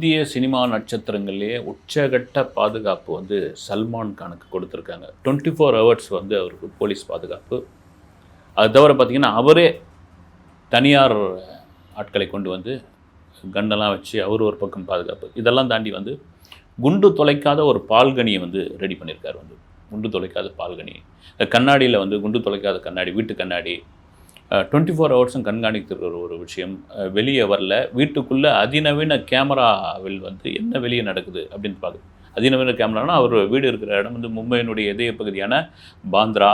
இந்திய சினிமா நட்சத்திரங்கள்லேயே உச்சகட்ட பாதுகாப்பு வந்து சல்மான் கானுக்கு கொடுத்துருக்காங்க. டுவெண்ட்டி ஃபோர் ஹவர்ஸ் வந்து அவருக்கு போலீஸ் பாதுகாப்பு. அது தவிர பார்த்திங்கன்னா அவரே தனியார் ஆட்களை கொண்டு வந்து கண்டெல்லாம் வச்சு அவர் ஒரு பக்கம் பாதுகாப்பு. இதெல்லாம் தாண்டி வந்து குண்டு தொலைக்காத ஒரு பால்கனியை வந்து ரெடி பண்ணியிருக்காரு வந்து. குண்டு தொலைக்காத பால்கனி. இந்த கண்ணாடியில் வந்து குண்டு தொலைக்காத கண்ணாடி வீட்டு கண்ணாடி டுவெண்ட்டி ஃபோர் ஹவர்ஸும் கண்காணிக்கிற ஒரு விஷயம். வெளியே வரல. வீட்டுக்குள்ளே அதிநவீன கேமராவில் வந்து என்ன வெளியே நடக்குது அப்படின்னு பார்க்குது. அதிநவீன கேமரானா அவர் வீடு இருக்கிற இடம் வந்து மும்பையினுடைய இதய பகுதியான பாந்த்ரா.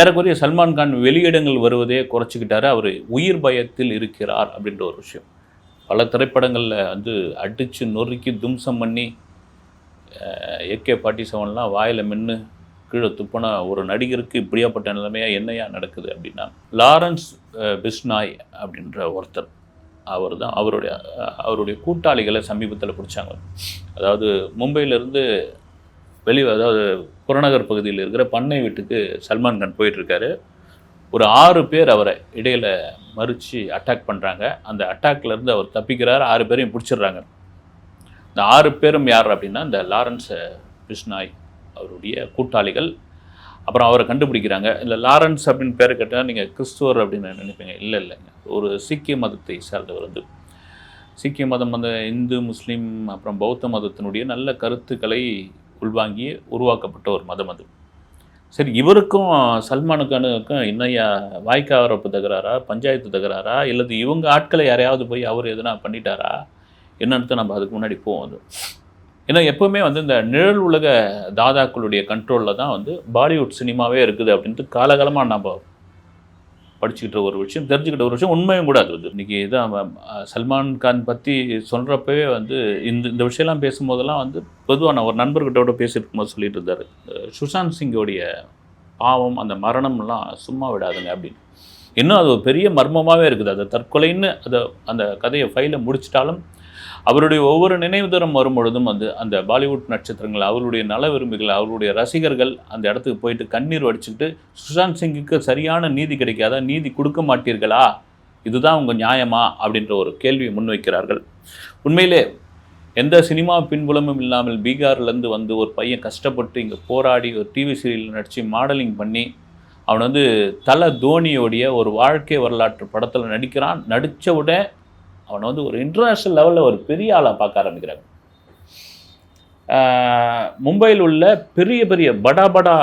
ஏறக்குறைய சல்மான் கான் வெளியிடங்கள் வருவதே குறைச்சிக்கிட்டாரு. அவர் உயிர் பயத்தில் இருக்கிறார் அப்படின்ற ஒரு விஷயம். பல திரைப்படங்களில் வந்து அடித்து நொறுக்கி தும்சம் பண்ணி ஏகே ஃபார்ட்டி செவன்லாம் வாயில் மென்று கீழே துப்பின ஒரு நடிகருக்கு இப்படியாப்பட்ட நிலைமையாக என்னையா நடக்குது அப்படின்னா லாரன்ஸ் பிஸ்னாய் அப்படின்ற ஒருத்தர். அவர் தான் அவருடைய அவருடைய கூட்டாளிகளை சமீபத்தில் பிடிச்சாங்க. அதாவது மும்பையிலேருந்து வெளி அதாவது புறநகர் பகுதியில் இருக்கிற பண்ணை வீட்டுக்கு சல்மான் கான் போயிட்டுருக்காரு. ஒரு ஆறு பேர் அவரை இடையில் மறித்து அட்டாக் பண்ணுறாங்க அந்த அட்டாக்லேருந்து அவர் தப்பிக்கிறார். ஆறு பேரையும் பிடிச்சிடுறாங்க. இந்த ஆறு பேரும் யார் அப்படின்னா இந்த லாரன்ஸ் பிஸ்னாய் அவருடைய கூட்டாளிகள். அப்புறம் அவரை கண்டுபிடிக்கிறாங்க. இல்லை லாரன்ஸ் அப்படின்னு பேர் கேட்டால் நீங்கள் கிறிஸ்துவர் அப்படின்னு நினைப்பீங்க. இல்லை இல்லைங்க. ஒரு சீக்கிய மதத்தை சார்ந்தவர் வந்து. சீக்கிய மதம் வந்து இந்து முஸ்லீம் அப்புறம் பௌத்த மதத்தினுடைய நல்ல கருத்துக்களை உள்வாங்கி உருவாக்கப்பட்ட ஒரு மதம் அது. சரி இவருக்கும் சல்மானுக்கானுக்கும் இன்னையா வாய்க்கா வரப்பு தகராறா? பஞ்சாயத்து தகராறா? இல்லது இவங்க ஆட்களை யாரையாவது போய் அவர் எதுனா பண்ணிட்டாரா? என்னன்னு நம்ம அதுக்கு முன்னாடி போவோம் அது. ஏன்னா எப்போவுமே வந்து இந்த நிழல் உலக தாதாக்களுடைய கண்ட்ரோலில் தான் வந்து பாலிவுட் சினிமாவே இருக்குது அப்படின்ட்டு காலகாலமாக நம்ம படிச்சுக்கிட்ட ஒரு விஷயம் தெரிஞ்சுக்கிட்ட ஒரு விஷயம் உண்மையும் கூட அது வந்து. இன்றைக்கி இதான் சல்மான் கான் பற்றி சொல்கிறப்பவே வந்து இந்த இந்த விஷயம்லாம் பேசும்போதெல்லாம் வந்து பொதுவாக நான் ஒரு நண்பர்கிட்டோட பேசியிருக்கும் போது சொல்லிட்டு இருந்தார். சுஷாந்த் சிங்கோடைய பாவம் அந்த மரணம்லாம் சும்மா விடாதுங்க அப்படின்னு. இன்னும் அது ஒரு பெரிய மர்மமாகவே இருக்குது. அது தற்கொலைன்னு அதை அந்த கதையை ஃபைலை முடிச்சிட்டாலும் அவருடைய ஒவ்வொரு நினைவுதரம் வரும்பொழுதும் அது அந்த பாலிவுட் நட்சத்திரங்கள் அவருடைய நல விரும்பிகள் அவருடைய ரசிகர்கள் அந்த இடத்துக்கு போயிட்டு கண்ணீர் வடிச்சுக்கிட்டு சுஷாந்த் சிங்குக்கு சரியான நீதி கிடைக்காதா? நீதி கொடுக்க மாட்டீர்களா? இதுதான் உங்கள் நியாயமா? அப்படின்ற ஒரு கேள்வியை முன்வைக்கிறார்கள். உண்மையிலே எந்த சினிமா பின்புலமும் இல்லாமல் பீகார்லேருந்து வந்து ஒரு பையன் கஷ்டப்பட்டு இங்கே போராடி ஒரு டிவி சீரியல் நடித்து மாடலிங் பண்ணி அவன் வந்து தல தோனியோடைய ஒரு வாழ்க்கை வரலாற்று படத்தில் நடிக்கிறான். நடித்த உடனே அவனை வந்து ஒரு இன்டர்நேஷ்னல் லெவலில் ஒரு பெரிய ஆளாக பார்க்க ஆரம்பிக்கிறாங்க. மும்பையில் உள்ள பெரிய பெரிய படா படா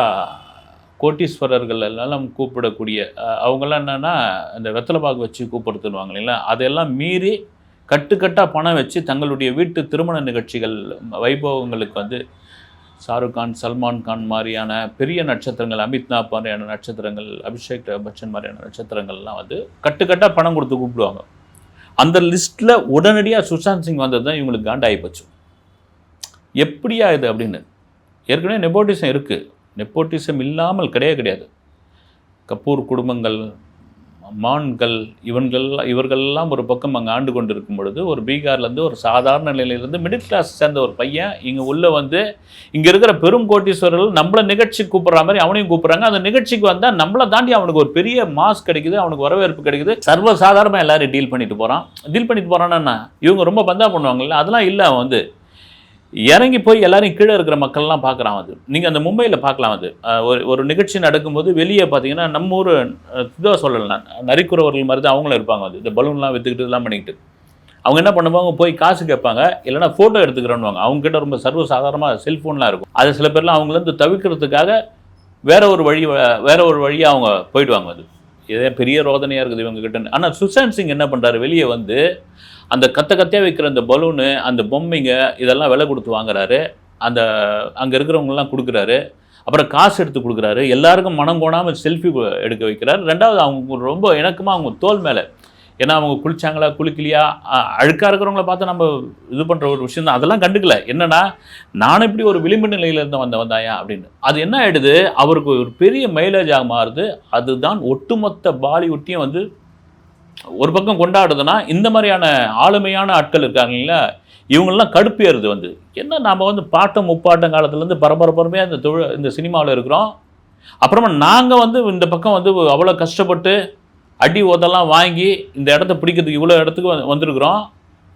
கோட்டீஸ்வரர்கள் எல்லாம் கூப்பிடக்கூடிய அவங்கெல்லாம் என்னென்னா இந்த வெத்தலைப்பாக்கு வச்சு கூப்பிடுத்துருவாங்க இல்லைங்களா? அதெல்லாம் மீறி கட்டுக்கட்டாக பணம் வச்சு தங்களுடைய வீட்டு திருமண நிகழ்ச்சிகள் வைபவங்களுக்கு வந்து ஷாருக் கான் சல்மான் கான் மாதிரியான பெரிய நட்சத்திரங்கள் அமித்நாத் மாதிரியான நட்சத்திரங்கள் அபிஷேக் பச்சன் மாதிரியான நட்சத்திரங்கள்லாம் வந்து கட்டுக்கட்டாக பணம் கொடுத்து கூப்பிடுவாங்க. அந்த லிஸ்ட்டில் உடனடியாக சுஷாந்த் சிங் வந்தது தான் இவங்களுக்கு காண்டாகி போச்சு. எப்படியா இது அப்படின்னு? ஏற்கனவே நெப்போட்டிசம் இருக்குது நெப்போட்டிசம் இல்லாமல் கிடையவே கிடையாது. கபூர் குடும்பங்கள் மான்கள் இவன்கள் இவர்கள்லாம் ஒரு பக்கம் அங்கே ஆண்டு கொண்டு இருக்கும் பொழுது ஒரு பீகார்லேருந்து ஒரு சாதாரண நிலையிலேருந்து மிடில் கிளாஸ் சேர்ந்த ஒரு பையன் இங்கே உள்ளே வந்து இங்கே இருக்கிற பெரும் கோட்டீஸ்வரர்கள் நம்மளை நிகழ்ச்சிக்கு கூப்பிட்ற மாதிரி அவனையும் கூப்பிட்றாங்க. அந்த நிகழ்ச்சிக்கு வந்தால் நம்மளை தாண்டி அவனுக்கு ஒரு பெரிய மாஸ் கிடைக்குது அவனுக்கு வரவேற்பு கிடைக்குது. சர்வ சாதாரணமாக எல்லாரும் டீல் பண்ணிட்டு போகிறான் டீல் பண்ணிட்டு போகிறான்னா இவங்க ரொம்ப பந்தா பண்ணுவாங்கல்ல அதெல்லாம் இல்லை அவன் வந்து. இறங்கி போய் எல்லாரையும் கீழே இருக்கிற மக்கள்லாம் பார்க்குறான் அது. நீங்கள் அந்த மும்பையில் பார்க்கலாம் அது. ஒரு ஒரு நிகழ்ச்சி நடக்கும்போது வெளியே பார்த்தீங்கன்னா நம்ம ஊர் இதாக சொல்லலாம். நரிக்குறவர்கள் மாதிரி தான் அவங்களும் இருப்பாங்க அது. இந்த பலூன்லாம் விற்றுக்கிட்டு இதெல்லாம் பண்ணிக்கிட்டு. அவங்க என்ன பண்ணுவாங்க? போய் காசு கேட்பாங்க. இல்லைன்னா ஃபோட்டோ எடுத்துக்கிறோன்னு அவங்க கிட்ட ரொம்ப சர்வ சாதாரணமாக செல்ஃபோன்லாம் இருக்கும். அது சில பேர்லாம் அவங்களேருந்து தவிர்க்கிறதுக்காக வேற ஒரு வழி வேற ஒரு வழியாக அவங்க போயிடுவாங்க அது. இதே பெரிய ரோதனையாக இருக்குது இவங்க கிட்ட ஆனால் சுஷாந்த் சிங் என்ன பண்ணுறாரு வெளியே வந்து அந்த கத்த கத்தையாக வைக்கிற அந்த பலூனு அந்த பொம்மைங்க இதெல்லாம் விலை கொடுத்து வாங்குறாரு. அந்த அங்கே இருக்கிறவங்கலாம் கொடுக்குறாரு. அப்புறம் காசு எடுத்து கொடுக்குறாரு. எல்லாருக்கும் மனம் கோணாமல் செல்ஃபி எடுக்க வைக்கிறாரு. ரெண்டாவது அவங்க ரொம்ப இணக்கமாக அவங்க தோல் மேலே ஏன்னா அவங்க குளிச்சாங்களா குளிக்கலையா? அழுக்காக இருக்கிறவங்கள பார்த்து நம்ம இது பண்ணுற ஒரு விஷயம் தான். அதெல்லாம் கண்டுக்கல. என்னன்னா நான் இப்படி ஒரு விளிம்பு நிலையிலேருந்து வந்த வந்தாயா? அப்படின்னு. அது என்ன ஆகிடுது அவருக்கு ஒரு பெரிய மைலேஜாக மாறுது. அதுதான் ஒட்டுமொத்த பாலிவுட்டையும் வந்து ஒரு பக்கம் கொண்டாடுதுன்னா இந்த மாதிரியான ஆளுமையான ஆட்கள் இருக்காங்கல்ல இவங்கெல்லாம் கடுப்பு ஏறுது வந்து. என்ன நாம் வந்து பாட்டம் முப்பாட்டம் காலத்துலேருந்து பரபரப்பரமையாக இந்த தொழில் இந்த சினிமாவில் இருக்கிறோம்? அப்புறமா நாங்கள் வந்து இந்த பக்கம் வந்து அவ்வளோ கஷ்டப்பட்டு அடி ஓதெல்லாம் வாங்கி இந்த இடத்த பிடிக்கிறதுக்கு இவ்வளோ இடத்துக்கு வந்து- வந்திருக்கிறோம்.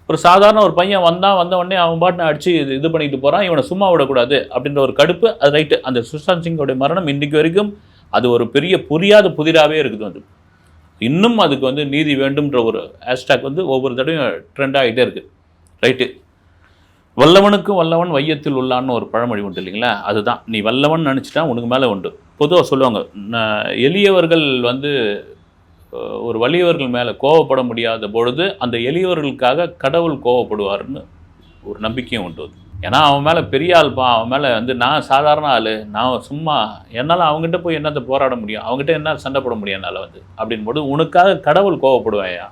ஒரு சாதாரண ஒரு பையன் வந்தான் வந்த உடனே அவன் பாட்டு அடித்து இது இது பண்ணிட்டு போகிறான் இவனை சும்மா விடக்கூடாது அப்படின்ற ஒரு கடுப்பு. அது ரைட்டு அந்த சுஷாந்த் சிங்கோடைய மரணம் இன்றைக்கு வரைக்கும் அது ஒரு பெரிய புரியாத புதிராகவே இருக்குது வந்து. இன்னும் அதுக்கு வந்து நீதி வேண்டும்ன்ற ஒரு ஹேஷ்டாக் வந்து ஒவ்வொரு தடவையும் ட்ரெண்ட் ஆகிட்டே இருக்குது ரைட்டு வல்லவனுக்கும் வல்லவன் வையத்தில் உள்ளான்னு ஒரு பழமொழி உண்டு இல்லைங்களா? அதுதான். நீ வல்லவன் நினச்சிட்டா உனக்கு மேலே உண்டு. பொதுவாக சொல்லுவாங்க நான் எளியவர்கள் வந்து ஒரு வலியவர்கள் மேலே கோவப்பட முடியாத பொழுது அந்த எளியவர்களுக்காக கடவுள் கோவப்படுவார்னு ஒரு நம்பிக்கையும் உண்டு ஏன்னா அவன் மேலே பெரிய ஆள்பா அவன் மேலே வந்து நான் சாதாரண ஆள் நான் சும்மா என்னால் அவங்ககிட்ட போய் என்னத்தை போராட முடியும் அவங்ககிட்ட என்ன சண்டை போட முடியும் என்னால் வந்து? அப்படின்போது உனக்காக கடவுள் கோவப்படுவாயா?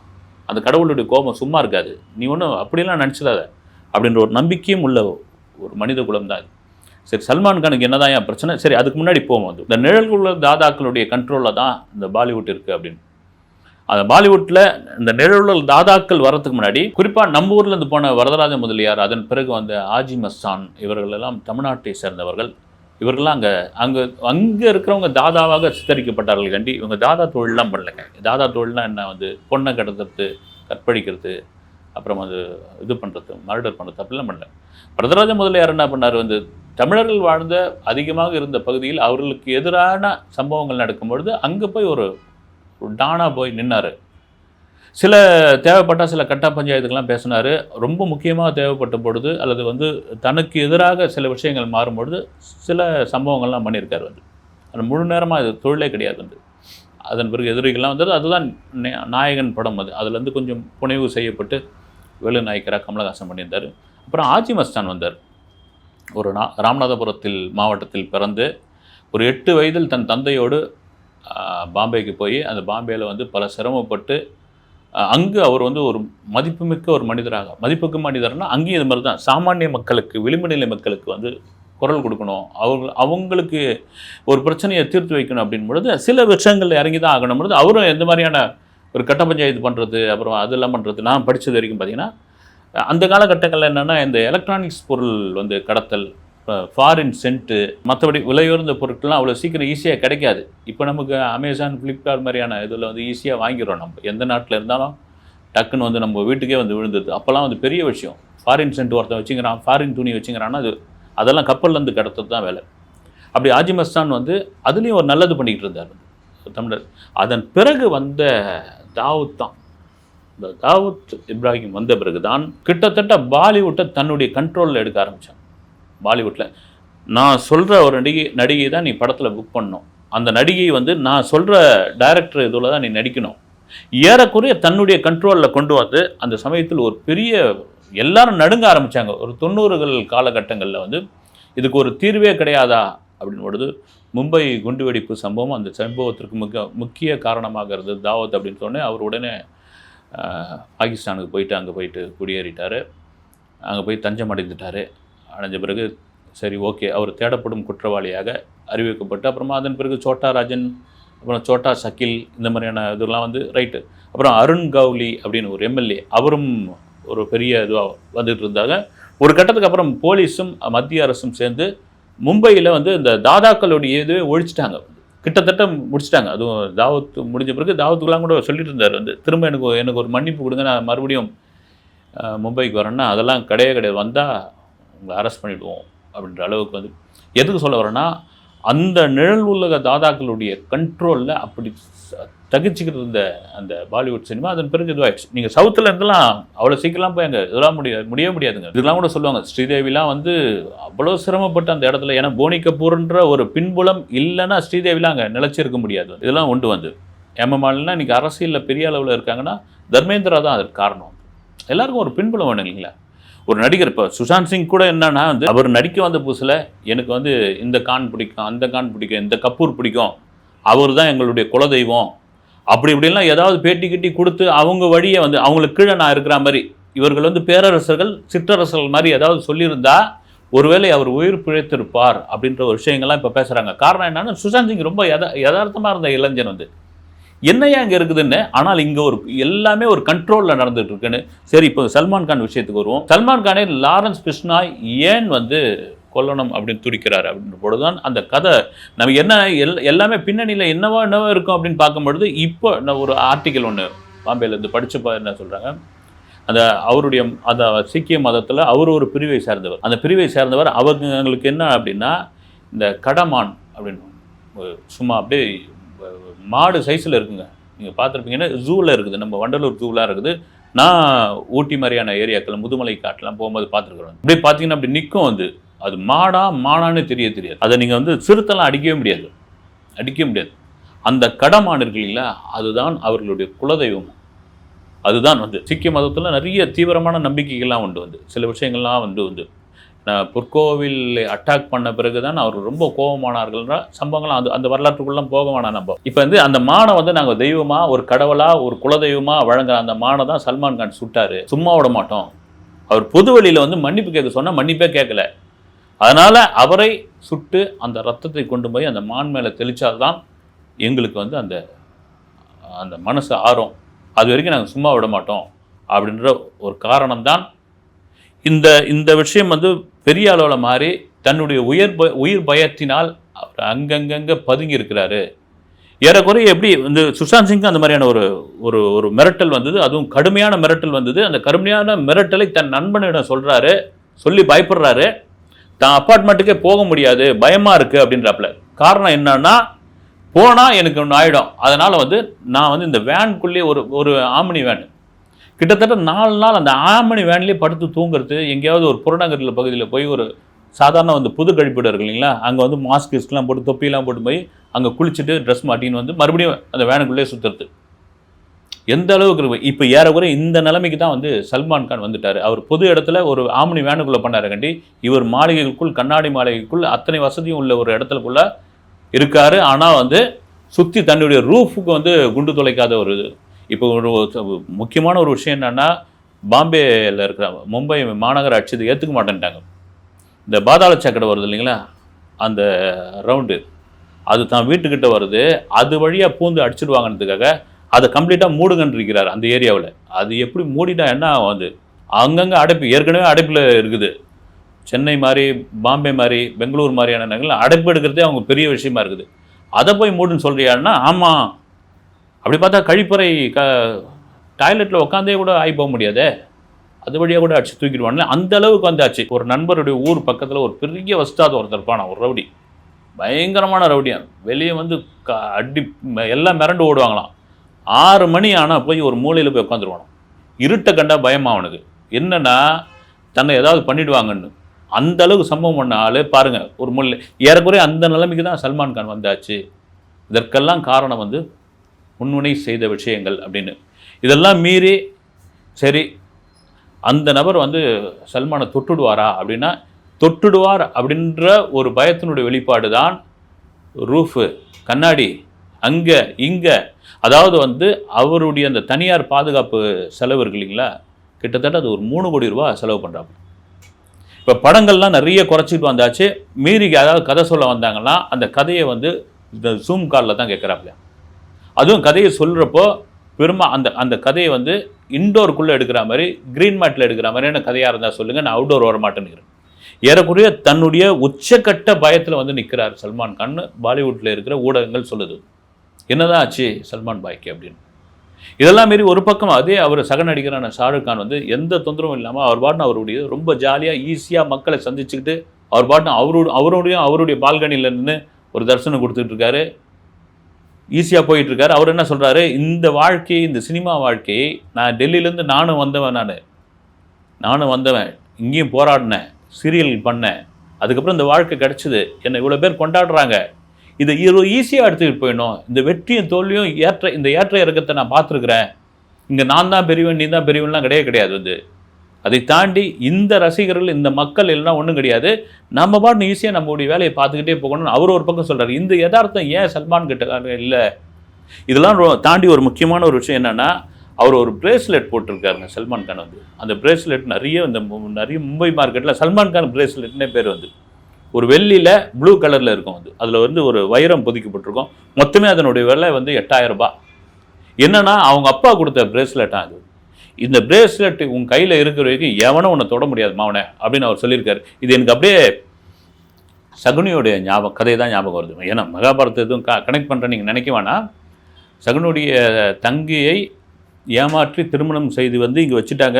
அந்த கடவுளுடைய கோபம் சும்மா இருக்காது. நீ ஒன்றும் அப்படிலாம் நினச்சிடாத. அப்படின்ற ஒரு நம்பிக்கையும் உள்ள ஒரு மனித குலம் தான் சரி சல்மான் கானுக்கு என்னதான் என் பிரச்சனை? சரி அதுக்கு முன்னாடி போவோம். அது இந்த நிழல்குள்ள தாதாக்களுடைய கண்ட்ரோலில் தான் இந்த பாலிவுட் இருக்குது அப்படின்னு. அந்த பாலிவுட்டில் இந்த நிழலுள்ள தாதாக்கள் வரதுக்கு முன்னாடி குறிப்பாக நம்ம ஊர்ல இருந்து போன வரதராஜ முதலியார் அதன் பிறகு வந்த ஆஜி மஸ்தான் இவர்கள் எல்லாம் தமிழ்நாட்டை சேர்ந்தவர்கள். இவர்கள்லாம் அங்கே அங்கே அங்கே இருக்கிறவங்க தாதாவாக சித்தரிக்கப்பட்டார்கள் கண்டி. இவங்க தாதா தொழிலெலாம் பண்ணலைங்க. தாதா தொழில்னால் என்ன? வந்து பொண்ணை கடத்துறது கற்பழிக்கிறது அப்புறம் அது இது பண்ணுறது மர்டர் பண்ணுறது அப்படிலாம் பண்ணல. வரதராஜ முதலியார் என்ன பண்ணார்? வந்து தமிழர்கள் வாழ்ந்த அதிகமாக இருந்த பகுதியில் அவர்களுக்கு எதிரான சம்பவங்கள் நடக்கும்பொழுது அங்கே போய் ஒரு டானா போய் நின்னார். சில தேவைப்பட்ட சில கட்ட பஞ்சாயத்துக்கெல்லாம் பேசினார். ரொம்ப முக்கியமாக தேவைப்பட்ட பொழுது அல்லது வந்து தனக்கு எதிராக சில விஷயங்கள் மாறும்பொழுது சில சம்பவங்கள்லாம் பண்ணியிருக்காரு வந்து. அது முழு நேரமாக அது தொழிலே கிடையாது வந்து. அதன் பிறகு எதிரிகள்லாம் வந்தது. அதுதான் நாயகன் படம் அது. அதுலேருந்து கொஞ்சம் புனைவு செய்யப்பட்டு வேலு நாயக்கராக கமலஹாசன் பண்ணியிருந்தார். அப்புறம் ஆஜி மஸ்தான் வந்தார். ஒரு நா ராமநாதபுரத்தில் மாவட்டத்தில் பிறந்து ஒரு எட்டு வயதில் தன் தந்தையோடு பாம்பேக்கு போய் அந்த பாம்பேயில் வந்து பல சிரமப்பட்டு அங்கு அவர் வந்து ஒரு மதிப்புமிக்க ஒரு மனிதராக. மதிப்புக்கு மனிதர்னா அங்கேயும் இது மாதிரி தான். சாமானிய மக்களுக்கு விளிம்பு நிலை மக்களுக்கு வந்து குரல் கொடுக்கணும். அவங்க அவங்களுக்கு ஒரு பிரச்சனையை தீர்த்து வைக்கணும் அப்படின் பொழுது சில விஷயங்கள் இறங்கி தான் ஆகணும். பொழுது அவரும் எந்த மாதிரியான ஒரு கட்ட பஞ்சாயத்து பண்ணுறது அப்புறம் அதெல்லாம் பண்ணுறது நான் படித்தது வரைக்கும் பார்த்தீங்கன்னா அந்த காலகட்டங்களில் என்னென்னா இந்த எலக்ட்ரானிக்ஸ் பொருள் வந்து கடத்தல் ஃபாரின் சென்ட்டு மற்றபடி விலையுயர்ந்த பொருட்கள்லாம் அவ்வளோ சீக்கிரம் ஈஸியாக கிடைக்காது. இப்போ நமக்கு அமேசான் ஃப்ளிப்கார்ட் மாதிரியான இதில் வந்து ஈஸியாக வாங்கிடுறோம் நம்ம. எந்த நாட்டில் இருந்தாலும் டக்குன்னு வந்து நம்ம வீட்டுக்கே வந்து விழுந்தது அப்போல்லாம் வந்து பெரிய விஷயம். ஃபாரின் சென்ட் ஒருத்தன் வச்சுக்கிறான் ஃபாரின் துணி வச்சுக்கிறான்னா அது அதெல்லாம் கப்பல்லேருந்து கடத்துறது தான் வேலை. அப்படி ஆஜிமஸ்தான் வந்து அதுலேயும் ஒரு நல்லது பண்ணிக்கிட்டு இருந்தார். தமிழர். அதன் பிறகு வந்த தாவூத் தான். இந்த தாவூத் இப்ராஹிம் வந்த பிறகு தான் கிட்டத்தட்ட பாலிவுட்டை தன்னுடைய கண்ட்ரோலில் எடுக்க ஆரம்பித்தான் பாலிவுட்டில் நான் சொல்கிற ஒரு நடிகை நடிகை தான் நீ படத்தில் புக் பண்ணணும். அந்த நடிகை வந்து நான் சொல்கிற டைரக்டர் இதில் தான் நீ நடிக்கணும். ஏறக்குறைய தன்னுடைய கண்ட்ரோலில் கொண்டு வந்து அந்த சமயத்தில் ஒரு பெரிய எல்லாரும் நடுங்க ஆரம்பித்தாங்க ஒரு தொண்ணூறுகள் காலகட்டங்களில் வந்து இதுக்கு ஒரு தீர்வே கிடையாதா அப்படின்னு பொழுது மும்பை குண்டுவெடிப்பு சம்பவம் அந்த சம்பவத்திற்கு மிக முக்கிய காரணமாக இருந்தது. தாவத் அப்படின்னு சொன்னேன் அவர் உடனே பாகிஸ்தானுக்கு போயிட்டு அங்கே போயிட்டு குடியேறிட்டார். அங்கே போய் தஞ்சம் அடைந்துட்டார் அடைஞ்ச பிறகு சரி ஓகே அவர் தேடப்படும் குற்றவாளியாக அறிவிக்கப்பட்டு அப்புறமா அதன் பிறகு சோட்டா ராஜன் அப்புறம் சோட்டா சகில் இந்த மாதிரியான இதெல்லாம் வந்து ரைட்டு அப்புறம் அருண் கவுலி அப்படின்னு ஒரு எம்எல்ஏ அவரும் ஒரு பெரிய இதுவாக வந்துட்டு இருந்தாங்க. ஒரு கட்டத்துக்கு அப்புறம் போலீஸும் மத்திய அரசும் சேர்ந்து மும்பையில் வந்து இந்த தாதாக்களுடைய இதுவே ஒழிச்சிட்டாங்க. கிட்டத்தட்ட முடிச்சிட்டாங்க. அதுவும் தாவத் முடிஞ்ச பிறகு தாவத்துக்கெலாம் கூட சொல்லிட்டு இருந்தார். வந்து திரும்ப எனக்கு எனக்கு ஒரு மன்னிப்பு கொடுங்க நான் மறுபடியும் மும்பைக்கு வரேன்னா அதெல்லாம் கிடையாது கிடையாது. வந்தால் உங்களை அரெஸ்ட் பண்ணிவிடுவோம் அப்படின்ற அளவுக்கு வந்து எதுக்கு சொல்ல வரேன்னா அந்த நிழல் உலக தாதாக்களுடைய கண்ட்ரோலில் அப்படி ச- தகிச்சுக்கிட்டு இருந்த அந்த பாலிவுட் சினிமா அதன் பிறகு இதுவாகிடுச்சு நீங்கள் சவுத்தில் இருந்தெல்லாம் அவ்வளோ சீக்கிரம் போய் அங்கே இதெல்லாம் முடிய முடியவே முடியாதுங்க. இதெல்லாம் கூட சொல்லுவாங்க ஸ்ரீதேவிலாம் வந்து அவ்வளோ சிரமப்பட்டு அந்த இடத்துல ஏன்னா போனி கபூர்ன்ற ஒரு பின்புலம் இல்லைன்னா ஸ்ரீதேவிலாம் அங்கே நிலச்சிருக்க முடியாது. இதெல்லாம் ஒன்று வந்து. ஏமமாலினா இன்றைக்கி அரசியலில் பெரிய அளவில் இருக்காங்கன்னா தர்மேந்திரா தான் அதற்கு காரணம். எல்லாருக்கும் ஒரு பின்புலம் வேணும் இல்லைங்களா? ஒரு நடிகர் இப்போ சுஷாந்த் சிங் கூட என்னன்னா வந்து அவர் நடிக்க வந்த புதுசில் எனக்கு வந்து இந்த கான் பிடிக்கும் அந்த கான் பிடிக்கும் இந்த கப்பூர் பிடிக்கும். அவர் தான் எங்களுடைய குலதெய்வம். அப்படி இப்படிலாம் ஏதாவது பேட்டி கிட்டி கொடுத்து அவங்க வழியை வந்து அவங்களுக்கு கீழே நான் இருக்கிற மாதிரி இவர்கள் வந்து பேரரசர்கள் சிற்றரசர்கள் மாதிரி ஏதாவது சொல்லியிருந்தா ஒருவேளை அவர் உயிர் பிழைத்திருப்பார் அப்படின்ற ஒரு விஷயங்கள்லாம் இப்போ பேசுகிறாங்க காரணம் என்னன்னா சுஷாந்த் சிங் ரொம்ப யத யதார்த்தமாக இருந்த இளைஞன் வந்து. என்னையா இங்கே இருக்குதுன்னு? ஆனால் இங்கே ஒரு எல்லாமே ஒரு கண்ட்ரோலில் நடந்துட்டு இருக்குன்னு சரி இப்போ சல்மான் கான் விஷயத்துக்கு வருவோம். சல்மான் கானே லாரன்ஸ் கிருஷ்ணா ஏன் வந்து கொல்லணும் அப்படின்னு துடிக்கிறார் அப்படின்ற பொழுதுதான் அந்த கதை. நம்ம என்ன எல் எல்லாமே பின்னணியில் என்னவோ என்னவோ இருக்கும் அப்படின்னு பார்க்கும்பொழுது இப்போ நான் ஒரு ஆர்டிக்கல் ஒன்று பாம்பேலேருந்து படித்து என்ன சொல்கிறாங்க அந்த அவருடைய அந்த சீக்கிய மதத்தில் அவர் ஒரு பிரிவை சேர்ந்தவர். அந்த பிரிவை சேர்ந்தவர் அவங்களுக்கு என்ன அப்படின்னா இந்த கடமான் அப்படின்னு சும்மா அப்படியே மாடு சைஸில் இருக்குங்க. நீங்கள் பார்த்துருப்பீங்கன்னா ஜூவில் இருக்குது. நம்ம வண்டலூர் ஜூலாம் இருக்குது. நான் ஊட்டி மாதிரியான ஏரியாக்கள் முதுமலை காட்டெலாம் போகும்போது பார்த்துருக்குறோம். அப்படியே பார்த்தீங்கன்னா அப்படி நிற்கும் வந்து அது மாடா மாடான்னு தெரிய தெரியாது. அதை நீங்கள் வந்து சிறுத்தெல்லாம் அடிக்கவே முடியாது. அடிக்க முடியாது. அந்த கடமான் இருக்கு இல்லைங்களா அதுதான் அவர்களுடைய குலதெய்வம். அதுதான் வந்து. சீக்கிய மதத்தில் நிறைய தீவிரமான நம்பிக்கைகள்லாம் உண்டு வந்து. சில விஷயங்கள்லாம் வந்து வந்து. பொற்கோவில் அட்டாக் பண்ண பிறகு தான் அவர் ரொம்ப கோபமானார்கள்ன்ற சம்பவங்கள்லாம் அந்த அந்த வரலாற்றுக்குள்ளே போக வேணாம் நம்ம. இப்போ வந்து அந்த மானை வந்து நாங்கள் தெய்வமாக ஒரு கடவுளாக ஒரு குலதெய்வமாக வழங்குற அந்த மானை தான் சல்மான் கான் சுட்டார். சும்மா விட மாட்டோம். அவர் பொது வழியில் வந்து மன்னிப்பு கேட்க சொன்னால் மன்னிப்பே கேட்கல. அதனால் அவரை சுட்டு அந்த ரத்தத்தை கொண்டு போய் அந்த மான் மேலே தெளித்தால்தான் எங்களுக்கு வந்து அந்த அந்த மனசு ஆறும். அது வரைக்கும் நாங்கள் சும்மா விட மாட்டோம் அப்படின்ற ஒரு காரணம்தான். இந்த இந்த விஷயம் வந்து பெரிய அளவில் மாறி தன்னுடைய உயர் ப உயிர் பயத்தினால் அவர் அங்கங்கங்கே பதுங்கி இருக்கிறாரு. ஏறக்குறைய எப்படி இந்த சுஷாந்த் சிங்க்கு அந்த மாதிரியான ஒரு ஒரு ஒரு மிரட்டல் வந்தது அதுவும் கடுமையான மிரட்டல் வந்தது. அந்த கடுமையான மிரட்டலை தன் நண்பனிடம் சொல்கிறாரு சொல்லி பயப்படுறாரு. தான் அப்பார்ட்மெண்ட்டுக்கே போக முடியாது பயமாக இருக்குது அப்படின்றாப்புல. காரணம் என்னன்னா போனால் எனக்கு ஒன்று ஆகிடும் அதனால் வந்து நான் வந்து இந்த வேனுக்குள்ளேயே ஒரு ஒரு ஆமினி வேன். கிட்டத்தட்ட நாலு நாள் அந்த ஆமணி வேன்லேயே படுத்து தூங்குறது எங்கேயாவது ஒரு புறநகரில் பகுதியில் போய் ஒரு சாதாரண வந்து புது கழிப்பிடம் இருக்கு இல்லைங்களா? அங்கே வந்து மாஸ்க் கிஸ்க்லாம் போட்டு தொப்பிலாம் போட்டு போய் அங்கே குளிச்சுட்டு ட்ரெஸ் மாட்டின்னு வந்து மறுபடியும் அந்த வேனுக்குள்ளேயே சுற்றுறது எந்த அளவுக்கு இருக்கு? இப்போ ஏறக்குறைய இந்த நிலைமைக்கு தான் வந்து சல்மான் கான் வந்துட்டார். அவர் பொது இடத்துல ஒரு ஆமணி வேனுக்குள்ளே பண்ணாரு கண்டி இவர் மாளிகைக்குள் கண்ணாடி மாளிகைக்குள் அத்தனை வசதியும் உள்ள ஒரு இடத்துலக்குள்ளே இருக்கார். ஆனால் வந்து சுற்றி தன்னுடைய ரூஃபுக்கு வந்து குண்டு துளைக்காத ஒரு இது இப்போ ஒரு முக்கியமான ஒரு விஷயம் என்னென்னா பாம்பேயில் இருக்கிற மும்பை மாநகராட்சி இதை ஏற்றுக்க மாட்டேன்ட்டாங்க. இந்த பாதாள சாக்கடை வருது இல்லைங்களா? அந்த ரவுண்டு அது தான் வீட்டுக்கிட்ட வருது. அது வழியாக பூந்து அடிச்சிடுவாங்கன்றதுக்காக அதை கம்ப்ளீட்டாக மூடுங்கன்றிருக்கிறார் அந்த ஏரியாவில். அது எப்படி மூடிட்டா என்ன ஆகும் அது? அங்கங்கே அடைப்பு ஏற்கனவே அடைப்பில் இருக்குது. சென்னை மாதிரி பாம்பே மாதிரி பெங்களூர் மாதிரியான நகரில் அடைப்பு எடுக்கிறதே அவங்க பெரிய விஷயமா இருக்குது. அதை போய் மூடுன்னு சொல்கிறியாருன்னா ஆமாம் அப்படி பார்த்தா கழிப்பறை க டாய்லெட்டில் உட்காந்தே கூட ஆகி போக முடியாதே. அது வழியாக கூட அடிச்சு தூக்கிடுவாங்க அந்த அளவுக்கு வந்தாச்சு. ஒரு நண்பருடைய ஊர் பக்கத்தில் ஒரு பெரிய வஸ்தாத ஒருத்தர் இருப்பானா ஒரு ரவுடி. பயங்கரமான ரவுடியான் வெளியே வந்து க அடி எல்லாம் மிரண்டு ஓடுவாங்களாம். ஆறு மணி ஆனால் போய் ஒரு மூலையில் போய் உட்காந்துருவானாம் இருட்டை கண்டா பயமா அவனுக்கு என்னென்னா தன்னை ஏதாவது பண்ணிடுவாங்கன்னு. அந்த அளவுக்கு சம்பவம் பண்ண ஆளு பாருங்கள் ஒரு மூலையில் ஏறக்குறைய அந்த நிலைமைக்கு தான் சல்மான் கான் வந்தாச்சு. இதற்கெல்லாம் காரணம் வந்து முன்முனை செய்த விஷயங்கள் அப்படின்னு. இதெல்லாம் மீறி சரி அந்த நபர் வந்து சல்மானை தொட்டுடுவாரா அப்படின்னா தொட்டுடுவார் அப்படின்ற ஒரு பயத்தினுடைய வெளிப்பாடு தான் ரூஃபு. கண்ணாடி அங்கே இங்கே. அதாவது வந்து அவருடைய அந்த தனியார் பாதுகாப்பு செலவு இருக்கு இல்லைங்களா? கிட்டத்தட்ட அது ஒரு மூணு கோடி ரூபா செலவு பண்ணுறாங்க இப்போ படங்கள்லாம் நிறைய குறைச்சிட்டு வந்தாச்சு. மீறி அதாவது கதை சொல்ல வந்தாங்கன்னா அந்த கதையை வந்து இந்த ஜூம் காலில் தான் கேட்குறாப்புல. அதுவும் கதையை சொல்கிறப்போ பெருமா அந்த அந்த கதையை வந்து இன்டோருக்குள்ளே எடுக்கிற மாதிரி க்ரீன் மேட்டில் எடுக்கிற மாதிரியான கதையாக இருந்தால் சொல்லுங்கள் நான் அவுட்டோர் வர மாட்டேன்னுக்கிறேன். ஏறக்குறைய தன்னுடைய உச்சக்கட்ட பயத்தில் வந்து நிற்கிறார் சல்மான் கான் பாலிவுட்டில் இருக்கிற ஊடகங்கள் சொல்லுது. என்னதான் ஆச்சு சல்மான் பாய்க்கு அப்படின்னு. இதெல்லாம் மாரி ஒரு பக்கம் அதே அவர் சக நடிகரான ஷாருக் கான் வந்து எந்த தொந்தரவும் இல்லாமல் அவர் பாட்டுன்னு அவருடைய ரொம்ப ஜாலியாக ஈஸியாக மக்களை சந்திச்சுக்கிட்டு அவர் பாட்டுன்னு அவரு அவருடைய அவருடைய பால்கனியில் நின்று ஒரு தரிசனம் கொடுத்துட்ருக்காரு ஈஸியாக போயிட்டுருக்காரு. அவர் என்ன சொல்கிறாரு இந்த வாழ்க்கையை இந்த சினிமா வாழ்க்கையை நான் டெல்லியிலேருந்து நானும் வந்தவன் நான். நானும் வந்தவன் இங்கேயும் போராடினேன் சீரியல் பண்ணேன். அதுக்கப்புறம் இந்த வாழ்க்கை கிடச்சிது. என்னை இவ்வளோ பேர் கொண்டாடுறாங்க. இதை இவ்வளோ ஈஸியாக எடுத்துக்கிட்டு போயிடணும். இந்த வெற்றியும் தோல்வியும் ஏற்ற இந்த ஏற்ற இறக்கத்தை நான் பார்த்துருக்குறேன். இங்கே நான் தான் பெரியவன் நீ தான் பெரியவன்லாம் கிடையவே கிடையாது வந்து. அதை தாண்டி இந்த ரசிகர்கள் இந்த மக்கள் இல்லைனா ஒன்றும் கிடையாது. நம்ம பாட்டு ஈஸியாக நம்மளுடைய வேலையை பார்த்துக்கிட்டே போகணும்னு அவர் ஒரு பக்கம் சொல்கிறார் இந்த யதார்த்தம் ஏன் சல்மான் கிட்ட இல்லை? இதெல்லாம் தாண்டி ஒரு முக்கியமான ஒரு விஷயம் என்னென்னா அவர் ஒரு பிரேஸ்லெட் போட்டிருக்காருங்க சல்மான் கான் வந்து. அந்த பிரேஸ்லெட் நிறைய இந்த நிறைய மும்பை மார்க்கெட்டில் சல்மான் கான் பிரேஸ்லெட்னே பேர் வந்து. ஒரு வெள்ளியில் ப்ளூ கலரில் இருக்கும் அது. அதில் வந்து ஒரு வைரம் பொதிக்கப்பட்டிருக்கும் மொத்தமே அதனுடைய விலை வந்து எட்டாயிரம் ரூபாய். என்னன்னா அவங்க அப்பா கொடுத்த பிரேஸ்லெட்டாக அது. இந்த பிரேஸ்லெட் உன் கையில் இருக்கிற வரைக்கும் எவனும் உன்னை தொட முடியாது மாவனை அப்படின்னு அவர் சொல்லியிருக்காரு. இது எனக்கு அப்படியே சகுனியோடைய ஞாபகம் கதை தான் ஞாபகம் வருது. ஏன்னா மகாபாரத எதுவும் க கனெக்ட் பண்ணுற நீங்கள் நினைக்க வேணாம். சகுனுடைய தங்கியை ஏமாற்றி திருமணம் செய்து வந்து இங்கே வச்சுட்டாங்க.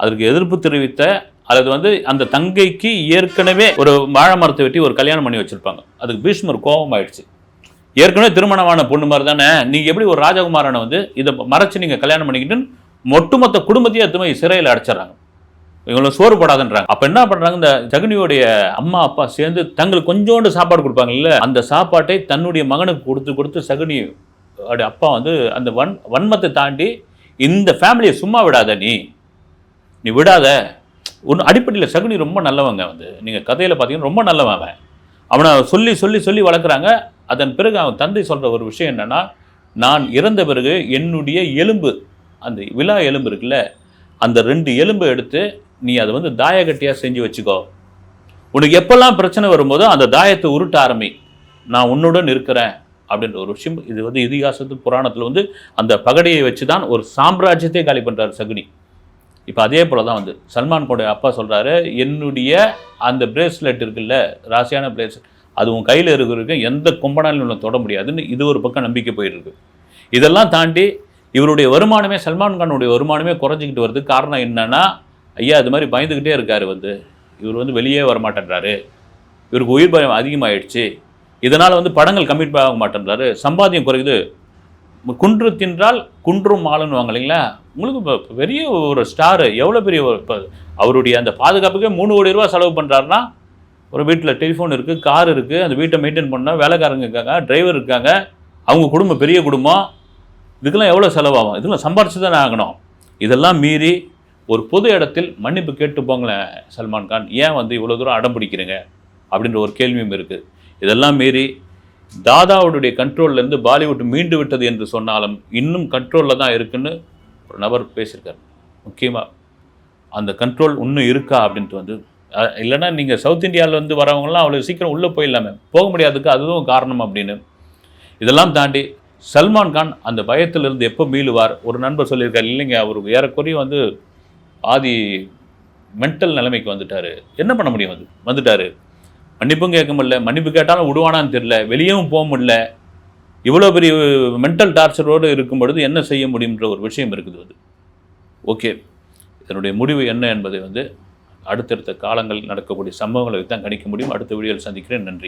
அதற்கு எதிர்ப்பு தெரிவித்த அல்லது வந்து அந்த தங்கைக்கு ஏற்கனவே ஒரு வாழை மரத்தை வெட்டி ஒரு கல்யாணம் பண்ணி வச்சுருப்பாங்க. அதுக்கு பீஷ்மர் கோபம் ஆயிடுச்சு ஏற்கனவே திருமணமான பொண்ணு மாதிரி தானே நீங்கள் எப்படி ஒரு ராஜகுமாரனை வந்து இதை மறைச்சு நீங்கள் கல்யாணம் பண்ணிக்கிட்டு ஒட்டுமொத்த குடும்பத்தையே எடுத்து சிறையில் அடைச்சிடறாங்க. இவங்களும் சோறு போடாதுன்றாங்க. அப்போ என்ன பண்ணுறாங்க இந்த ஜெகனியோடைய அம்மா அப்பா சேர்ந்து தங்களுக்கு கொஞ்சோண்டு சாப்பாடு கொடுப்பாங்கல்ல அந்த சாப்பாட்டை தன்னுடைய மகனுக்கு கொடுத்து கொடுத்து சகுனி அப்பா வந்து அந்த வன் வன்மத்தை தாண்டி இந்த ஃபேமிலியை சும்மா விடாத நீ. நீ விடாத. ஒன்று அடிப்படையில் சகுனி ரொம்ப நல்லவங்க வந்து. நீங்கள் கதையில் பார்த்தீங்கன்னா ரொம்ப நல்லவன் அவன். அவனை சொல்லி சொல்லி சொல்லி வளர்க்குறாங்க. அதன் பிறகு அவன் தந்தை சொல்கிற ஒரு விஷயம் என்னென்னா நான் இறந்த பிறகு என்னுடைய எலும்பு அந்த விழா எலும்பு இருக்குல்ல அந்த ரெண்டு எலும்பை எடுத்து நீ அதை வந்து தாயக்கட்டியாக செஞ்சு வச்சுக்கோ. உனக்கு எப்பெல்லாம் பிரச்சனை வரும்போதோ அந்த தாயத்தை உருட்ட ஆரம்பி நான் உன்னுடன் இருக்கிறேன் அப்படின்ற ஒரு விஷயம். இது வந்து இதிகாசத்து புராணத்தில் வந்து அந்த பகடையை வச்சு தான் ஒரு சாம்ராஜ்யத்தை காலி பண்ணுறாரு சகுனி. இப்போ அதே போல் தான் வந்து சல்மான் கோடைய அப்பா சொல்கிறாரு என்னுடைய அந்த பிரேஸ்லெட் இருக்குல்ல ராசியான பிரேஸ்லெட் அது உன் கையில் இருக்கிறதுக்கு எந்த கும்பனாலும் உன்னை தொட முடியாதுன்னு இது ஒரு பக்கம் நம்பிக்கை போயிருக்கு இதெல்லாம் தாண்டி இவருடைய வருமானமே சல்மான் கானுடைய வருமானமே குறைஞ்சிக்கிட்டு வருது. காரணம் என்னன்னா ஐயா இது மாதிரி பயந்துக்கிட்டே இருக்கார் வந்து. இவர் வந்து வெளியே வரமாட்டேன்றாரு. இவருக்கு உயிர் பயம் அதிகமாகிடுச்சு இதனால் வந்து படங்கள் கமிட் ஆக மாட்டேன்றாரு. சம்பாத்தியம் குறையுது. குன்று தின்றால் குன்றும் ஆளுன்னு வாங்க இல்லைங்களா? உங்களுக்கு இப்போ பெரிய ஒரு ஸ்டாரு எவ்வளோ பெரிய ஒரு இப்போ அவருடைய அந்த பாதுகாப்புக்கே மூணு கோடி ரூபா செலவு பண்ணுறாருன்னா ஒரு வீட்டில் டெலிஃபோன் இருக்குது கார் இருக்குது அந்த வீட்டை மெயின்டைன் பண்ணால் வேலைக்காரங்க இருக்காங்க டிரைவர் இருக்காங்க அவங்க குடும்பம் பெரிய குடும்பம். இதுக்கெல்லாம் எவ்வளோ செலவாகும்? இதெல்லாம் சம்பாரிச்சு தானே ஆகணும். இதெல்லாம் மீறி ஒரு பொது இடத்தில் மன்னிப்பு கேட்டு போங்களேன் சல்மான் கான். ஏன் வந்து இவ்வளோ தூரம் அடம் பிடிக்கிறீங்க? அப்படின்ற ஒரு கேள்வியும் இருக்குது இதெல்லாம் மீறி தாதாவுடைய கண்ட்ரோல்லேருந்து பாலிவுட் மீண்டு விட்டது என்று சொன்னாலும் இன்னும் கண்ட்ரோலில் தான் இருக்குன்னு ஒரு நபர் பேசியிருக்காரு. முக்கியமாக அந்த கண்ட்ரோல் இன்னும் இருக்கா அப்படின்ட்டு வந்து இல்லைன்னா நீங்கள் சவுத் இந்தியாவில் வந்து அவ்வளோ சீக்கிரம் உள்ளே போயிடலாமே. போக முடியாதுக்கு அதுவும் காரணம் அப்படின்னு. இதெல்லாம் தாண்டி சல்மான் கான் அந்த பயத்திலிருந்து எப்போ மீளுவார்? ஒரு நண்பர் சொல்லியிருக்காரு இல்லைங்க அவர் ஏறக்குறைய வந்து ஆதி மென்டல் நிலைமைக்கு வந்துட்டார். என்ன பண்ண முடியும் அது? வந்துட்டார். மன்னிப்பும் கேட்க முடியல. மன்னிப்பு கேட்டாலும் விடுவானான்னு தெரியல. வெளியவும் போக முடியல. இவ்வளோ பெரிய மென்டல் டார்ச்சரோடு இருக்கும் பொழுது என்ன செய்ய முடியுன்ற ஒரு விஷயம் இருக்குது அது. ஓகே. இதனுடைய முடிவு என்ன என்பதை வந்து அடுத்தடுத்த காலங்களில் நடக்கக்கூடிய சம்பவங்களை தான் கணிக்க முடியும். அடுத்த வீடியோவில் சந்திக்கிறேன். நன்றி.